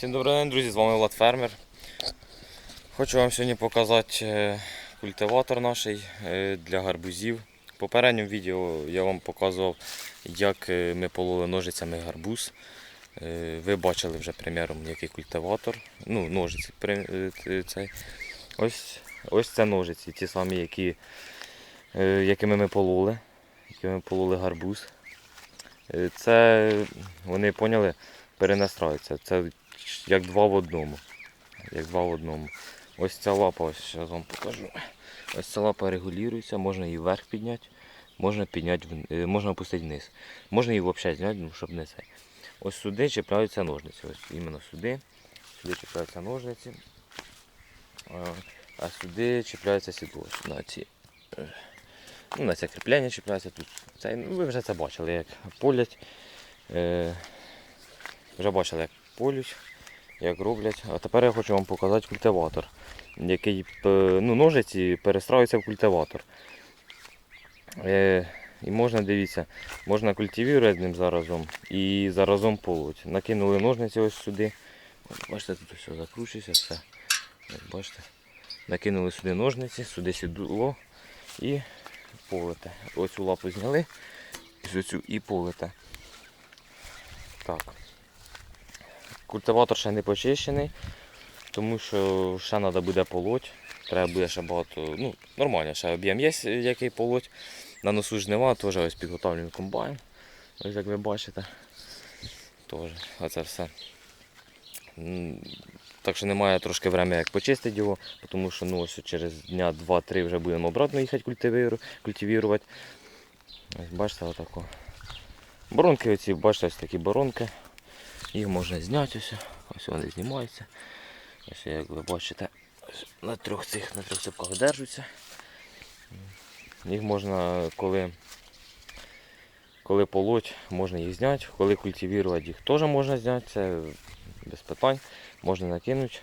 Всім добрий день, друзі, з вами Влад Фермер. Хочу вам сьогодні показати е, культиватор наш е, для гарбузів. В попередньому відео я вам показував, як е, ми пололи ножицями гарбуз. Ви бачили вже приміром, який культиватор. Ну, ножиці. Ось, ось це ножиці, ті самі, які, якими ми пололи, якими ми пололи гарбуз. Це вони поняли, перенастраються. Це як два в одному. Як два в одному. Ось ця лапа, ось зараз вам покажу. Ось ця лапа регулюється, можна її вверх підняти, можна підняти, е, можна опустити вниз. Можна її взагалі зняти, ну, щоб не це. Ось сюди чіпляються ножниці. Ось іменно сюди. Сюди чіпляються ножниці. А, А сюди чіпляється сідло. На ці. е, Ну, на це кріплення чіпляється тут. Це, ну, ви вже це бачили, як полять. Е, вже бачили, як полють, як роблять. А тепер я хочу вам показати культиватор, який е, ну, ножиці перестраюються в культиватор. Е, і можна, дивіться, можна культивувати ним заразом і заразом полоть. Накинули ножниці ось сюди. От, бачите, тут все закручується, все. От, бачите. Накинули сюди ножниці, сюди сідло і полите. Оцю лапу зняли, і полите. Так. Культиватор ще не почищений, тому що ще треба буде полоть. Треба буде ще багато, ну, нормально, ще об'єм є, який полоть. На носу жнива, теж ось підготовлений комбайн. Ось як ви бачите. Теж оце все. Так що немає трошки времени, як почистити його, тому що ну, ось через дня 2-3 вже будемо обратно їхати культивірувати. Ось бачите, отако. Боронки оці, бачите, ось такі боронки. Їх можна зняти ось. Ось вони знімаються. Ось як ви бачите, на трьох цих на трьох цепках держаться. Їх можна, коли, коли полоть, можна їх зняти, коли культивувати їх теж можна зняти, це без питань, можна накинути.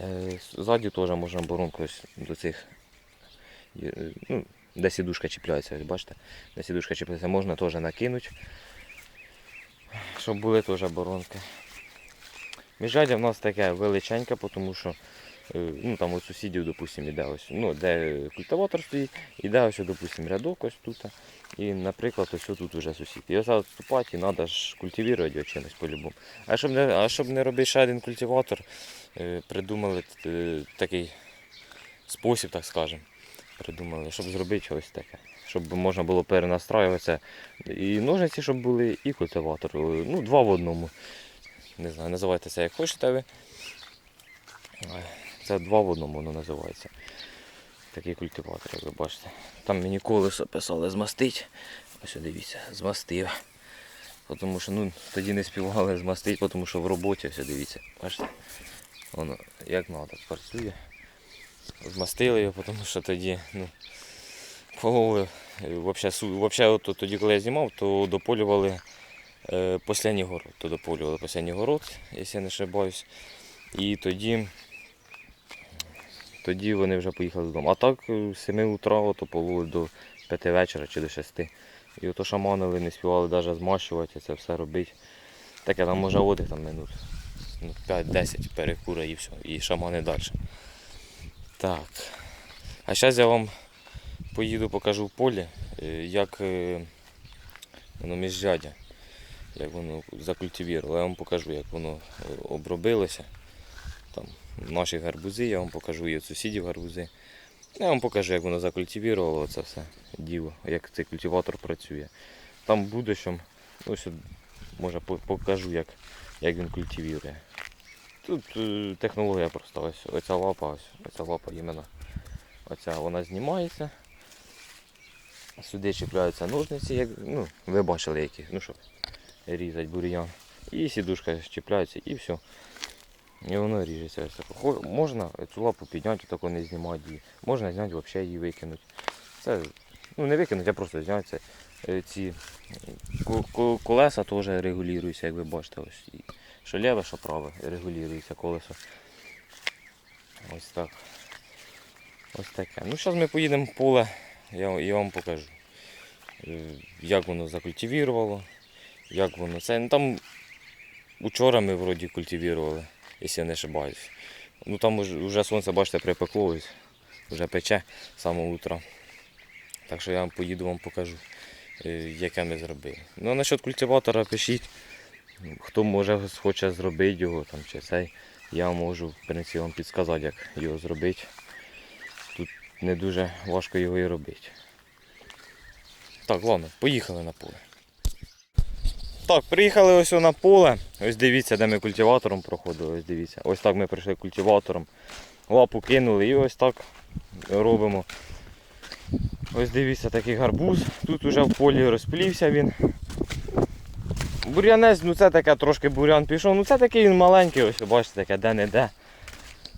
Е, Ззаді теж можна боронку до цих, ну, де сідушка чіпляється, ось бачите, де сідушка чіпляється, можна теж накинути щоб були теж оборонки. Міжряддя в нас таке величеньке, тому що е, ну, там у сусідів, допустимо, іде ось, ну, де культиватор стоїть, іде ось, допустимо, рядок ось тут. І, наприклад, ось тут вже сусід. І ось відступати, і треба ж культивувати чимось по-любому. А щоб не, а щоб не робити ще один культиватор, е, придумали е, такий спосіб, так скажемо. Придумали, щоб зробити ось таке. Щоб можна було перенастраюватися. І ножниці, щоб були, і культиватор. Ну, два в одному. Не знаю, називайте це як хочете ви. Це два в одному воно називається. Такий культиватор, як ви бачите. Там мені колесо писали змастить. Ось дивіться, змастив. Тому що ну, тоді не співали змастити, тому що в роботі ось дивіться. Бачите? Воно як треба працює. Змастили його, тому що тоді ну, полови. Взагалі, от, тоді, коли я знімав, то дополювали е, останній город. То дополювали останній город, якщо я не ошибаюсь. І тоді, тоді вони вже поїхали додому. А так е, з 7 утра то пололи до 5 вечора чи до 6. І ото шаманили, не співали навіть змащувати, це все робити. Таке там може одяг там минут ну, 5-10 перекура і все. І шамани далі. Так. А зараз я вам поїду покажу в полі, е, як е, воно міжрядя, як воно закультивувало. Я вам покажу, як воно е, обробилося. Там наші гарбузи, я вам покажу і сусідів гарбузи. Я вам покажу, як воно закультивувало це все діло, як цей культиватор працює. Там в будущому, ось може покажу, як, як він культивує. Тут технологія проста, ось оця лапа, ось оця лапа іменно. Оця вона знімається. Сюди чіпляються ножниці, як, ну, ви бачили які, ну щоб різати бур'ян. І сідушка чіпляється і все. І воно ріжеться. Можна цю лапу підняти, тако не знімати її. Можна зняти, взагалі її викинути. Це ну не викинути, а просто зняти це. Е, Ці ко- колеса теж регулюються, як ви бачите. Ось. Що ліве, що праве, регулюється колесо. Ось так. Ось таке. Ну зараз ми поїдемо в поле, я, я вам покажу. Е, Як воно закультивувало, як воно це. Ну, там Учора ми вроді культивували, якщо я не ошибаюсь. Ну там вже сонце, бачите, припекло, вже пече з самого. Так що я вам поїду вам покажу, е, яке ми зробили. Ну а насчет культиватора пишіть, хто може хоче зробити його там, чи цей. Я можу в принципі, вам підказати, як його зробити. Не дуже важко його і робити. Так, ладно, поїхали на поле. Так, приїхали ось на поле. Ось дивіться, де ми культиватором проходили. Ось дивіться. Ось так ми прийшли культиватором. Лапу кинули і ось так робимо. Ось дивіться такий гарбуз. Тут уже в полі розплівся він. Бур'янець, ну це таке трошки бурян пішов. Ну це такий він маленький, ось бачите, таке де-не-де.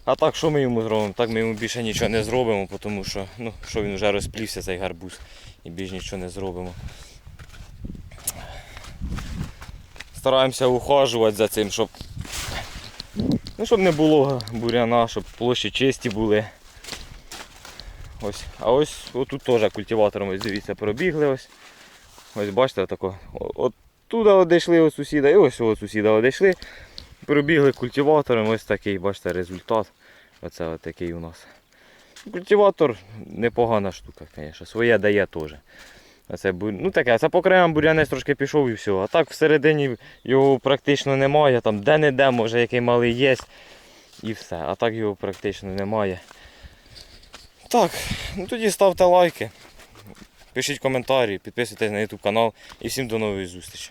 А так що ми йому зробимо? Так ми йому більше нічого не зробимо, тому що ну, що він вже розплівся цей гарбуз і більше нічого не зробимо. Стараємося ухажувати за цим, щоб, ну, щоб не було буряна, щоб площі чисті були. Ось. А ось отут теж культиватором ось дивіться, пробігли ось. Ось бачите, отако. О- От туди одійшли от сусіда і ось от сусіда одійшли. Пробігли культиватором, ось такий, бачите, результат. Оце от такий у нас. Культиватор непогана штука, звісно. Своє дає теж. Оце, ну таке, це по краям бур'янець трошки пішов і все. А так всередині його практично немає. Там де-не-де, може який малий є. І все. А так його практично немає. Так, ну тоді ставте лайки, пишіть коментарі, підписуйтесь на YouTube канал і всім до нової зустрічі.